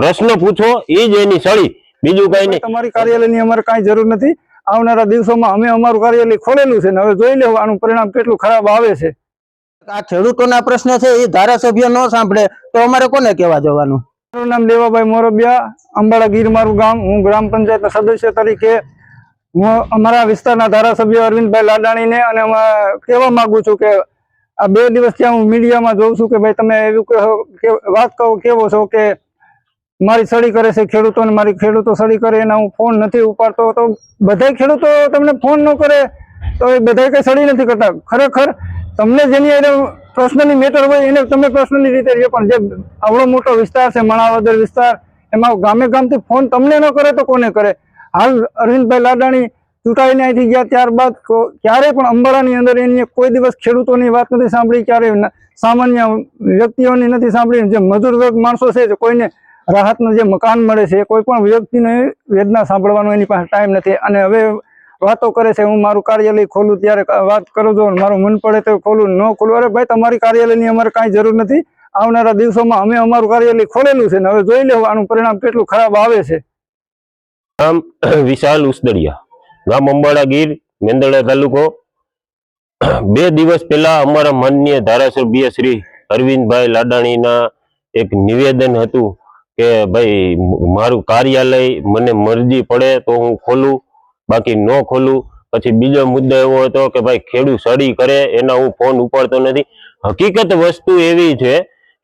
પ્રશ્ન પૂછો એ જ એની સળી. બીજું કઈ નહીં. તમારી કાર્યાલયની અમારે કઈ જરૂર નથી. આવનારા દિવસોમાં અમે અમારું કાર્યાલય ખોલેલું છે ને હવે જોઈ લેવું આનું પરિણામ કેટલું ખરાબ આવે છે. આ ખેડૂતોના પ્રશ્ન છે એ ધારાસભ્ય ન સાંભળે તો અમારે કોને કહેવા જવાનું? મારું નામ દેવાભાઈ મોરબિયા અંબાડા ગીર મારું ગામ. હું ગ્રામ પંચાયતના સદસ્ય તરીકે હું અમારા વિસ્તારના ધારાસભ્ય અરવિંદભાઈ લાડાણીને અને અમે કહેવા માંગુ છું કે આ બે દિવસથી હું મીડિયામાં જોઉં છું કે ભાઈ તમે એવું કહો કે વાત કહો કેવો છો કે મારી સળી કરે છે ખેડૂતોને મારી ખેડૂતો સળી કરે, એના હું ફોન નથી ઉપાડતો. તો બધાય ખેડૂતો તમને ફોન ન કરે, તો એ બધાય કઈ સળી નથી કરતા. ખરેખર તમને જેની પ્રશ્નની મેટર હોય, એને તમે પર્સનલી રીતે રહીએ. પણ જે આવડો મોટો વિસ્તાર છે, મણાવદર વિસ્તાર, એમાં ગામે ગામથી ફોન તમને ન કરે તો કોને કરે? હાલ અરવિંદભાઈ લાડાણી ચૂંટાઈને અહીંથી ગયા ત્યારબાદ ક્યારેય પણ અંબાલાની અંદર એની કોઈ દિવસ ખેડૂતોની વાત નથી સાંભળી, ક્યારેય સામાન્ય વ્યક્તિઓની નથી સાંભળી. જે મજૂર વર્ગ માણસો છે કોઈને રાહતનું જે મકાન મળે છે કોઈ પણ વ્યક્તિને વેદના સાંભળવાનો એની પાસે ટાઈમ નથી. અને હવે વાતો કરે છે, હું મારું કાર્યાલય ખોલું ત્યારે વાત કરું છું મારું મન પડે તો ખોલું, ન ખોલું. અરે ભાઈ, તમારી કાર્યાલયની અમારે કાંઈ જરૂર નથી. આવનારા દિવસોમાં અમે અમારું કાર્યાલય ખોલેલું છે ને હવે જોઈ લેવું આનું પરિણામ કેટલું ખરાબ આવે છે. નામ વિશાલ ઉસદડિયા, ગામ અંબાડા ગીર મેંદરડા તાલુકો. બે દિવસ પહેલા અમારા માનનીય ધારાસભ્ય શ્રી અરવિંદભાઈ લાડાણીના એક નિવેદન હતું. કે ભાઈ, મારું કાર્યાલય મને મરજી પડે તો હું ખોલું, બાકી ન ખોલું. પછી બીજો મુદ્દો એવો હતો કે ભાઈ, ખેડૂત સડી કરે, એના હું ફોન ઉપાડતો નથી. હકીકત વસ્તુ એવી છે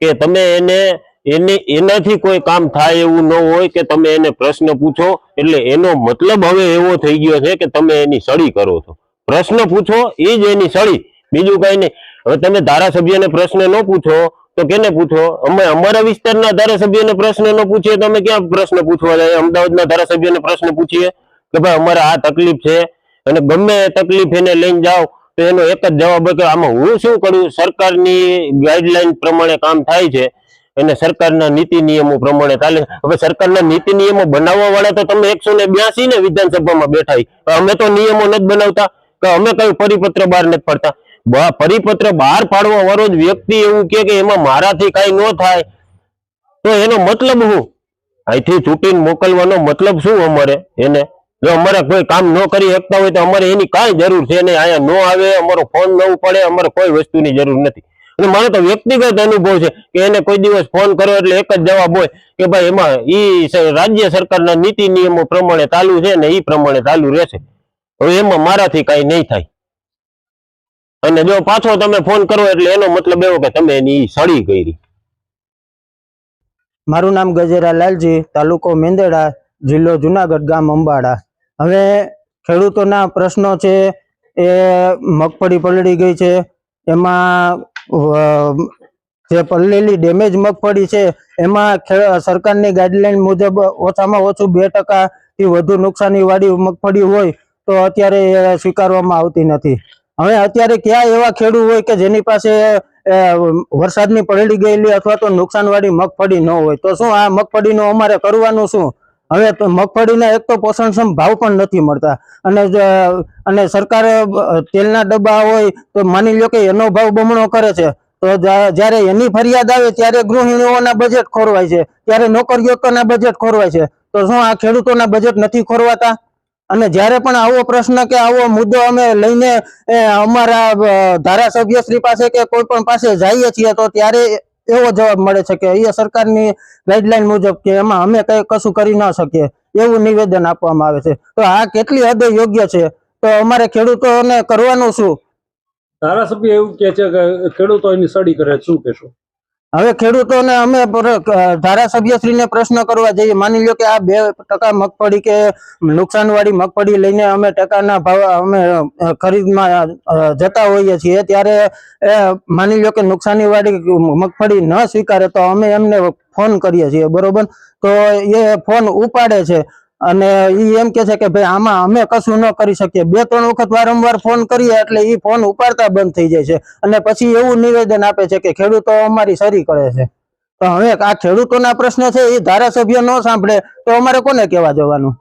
કે તમે એને એને, એનાથી કોઈ કામ થાય એવું ન હોય કે તમે એને પ્રશ્ન પૂછો. એટલે એનો મતલબ હવે એવો થઈ ગયો છે કે તમે એની સળી કરો છો. પ્રશ્ન પૂછો એ જ એની સળી બીજું કઈ નહીં. હવે તમે ધારાસભ્યને પ્રશ્ન ન પૂછો તો કેને પૂછો? અમે અમારા વિસ્તારના ધારાસભ્યને પ્રશ્ન ન પૂછીએ તો અમે ક્યાં પ્રશ્ન પૂછવા જાય? અમદાવાદના ધારાસભ્યને પ્રશ્ન પૂછીએ કે ભાઈ અમારે આ તકલીફ છે અને ગમે તકલીફ એને લઈને જાઓ, તો એનો એક જ જવાબ કે આમાં હું શું કરું? સરકારની ગાઈડલાઈન પ્રમાણે કામ થાય છે અને સરકારના નીતિ નિયમો પ્રમાણે ચાલે હવે સરકારના નીતિ નિયમો બનાવવા વાળા તો તમે એકસો ને બ્યાસી ને વિધાનસભામાં બેઠા અમે તો નિયમો નથી બનાવતા કે અમે કયું પરિપત્ર બહાર નથી પાડતા. પરિપત્ર બહાર પાડવા વાળો વ્યક્તિ એવું કે એમાં મારાથી કઈ ન થાય. તો એનો મતલબ શું? અહીંથી ચૂંટીને મોકલવાનો મતલબ શું અમારે? એને? જો અમારે કોઈ કામ ન કરી શકતા હોય તો અમારે એની કાંઈ જરૂર છે? નહીં અહીંયા ન આવે, અમારો ફોન ન ઉપાડે, અમારે કોઈ વસ્તુની જરૂર નથી. અને મારો તો વ્યક્તિગત અનુભવ છે કે એને કોઈ દિવસ ફોન કરો એટલે એક જ જવાબ હોય કે ભાઈ એમાં ઈ રાજ્ય સરકારના નીતિ નિયમો પ્રમાણે ચાલુ છે ને ઈ પ્રમાણે ચાલુ રહેશે. હવે એમાં મારાથી કાંઈ નહીં થાય. અને જો પાછો તમે ફોન કરો એટલે એનો મતલબ એવો કે તમે એની સળી કરી. મારું નામ ગજેરા લાલજી, તાલુકો મેંદેડા, જિલ્લો જુનાગઢ, ગામ અંબાડા. હવે ખેડૂતોના પ્રશ્નો છે, એ મગફળી પલળી ગઈ છે, એમાં જે પલળેલી ડેમેજ મગફળી છે, એમાં સરકારની ગાઈડલાઈન મુજબ ઓછામાં ઓછું બે ટકાથી વધુ નુકસાની વાળી મગફળી હોય, તો અત્યારે સ્વીકારવામાં આવતી નથી. હવે અત્યારે ક્યાં એવા ખેડૂત હોય કે જેની પાસે વરસાદની પલળી ગયેલી અથવા તો નુકસાનવાળી મગફળી ન હોય? તો શું આ મગફળીનું અમારે કરવાનું શું? હવે મગફળીના એક તો પોષણક્ષમ ભાવ પણ નથી મળતા. અને અને સરકારે તેલના ડબ્બા હોય તો માની લો કે એનો ભાવ બમણો કરે છે. તો જ્યારે એની ફરિયાદ આવે ત્યારે ગૃહિણીઓના બજેટ ખોરવાય છે. ત્યારે નોકરીઓના બજેટ ખોરવાય છે. તો શું આ ખેડૂતોના બજેટ નથી ખોરવાતા? અને જ્યારે પણ આવો પ્રશ્ન કે આવો મુદ્દો અમે લઈને અમારા ધારાસભ્ય શ્રી પાસે કે કોઈ પણ પાસે જઈએ છીએ, તો ત્યારે એવો જવાબ મળે છે કે એ સરકારની ગાઈડલાઈન મુજબ કે એમાં અમે કઈ કશું કરી ન શકીએ, એવું નિવેદન આપવામાં આવે છે. તો આ કેટલી હદે યોગ્ય છે? તો અમારે ખેડૂતોને કરવાનું શું? ધારાસભ્ય એવું કે છે કે ખેડૂતો એની સડી કરે, શું કહેશો? હવે ખેડૂતોને અમે ધારાસભ્યશ્રીને પ્રશ્ન કરવા જઈએ. માની લો કે આ બે ટકા મગફળી કે નુકસાનવાળી મગફળી લઈને અમે ટકાના ભાવ, અમે ખરીદમાં જતા હોઈએ છીએ. ત્યારે માની લો કે નુકસાનીવાળી મગફળી ન સ્વીકારે તો અમે એમને ફોન કરીએ છીએ. બરોબર? તો એ ફોન ઉપાડે છે. અને ઈ એમ કે છે કે ભાઈ આમાં અમે કશું ન કરી શકીએ. બે, ત્રણ વખત વારંવાર ફોન કરીએ એટલે ઈ ફોન ઉપાડતા બંધ થઈ જાય છે. અને પછી એવું નિવેદન આપે છે કે ખેડૂતો અમારી સરી કરે છે. તો હવે આ ખેડૂતોના પ્રશ્ન છે એ ધારાસભ્ય ન સાંભળે તો અમારે કોને કહેવા જવાનું?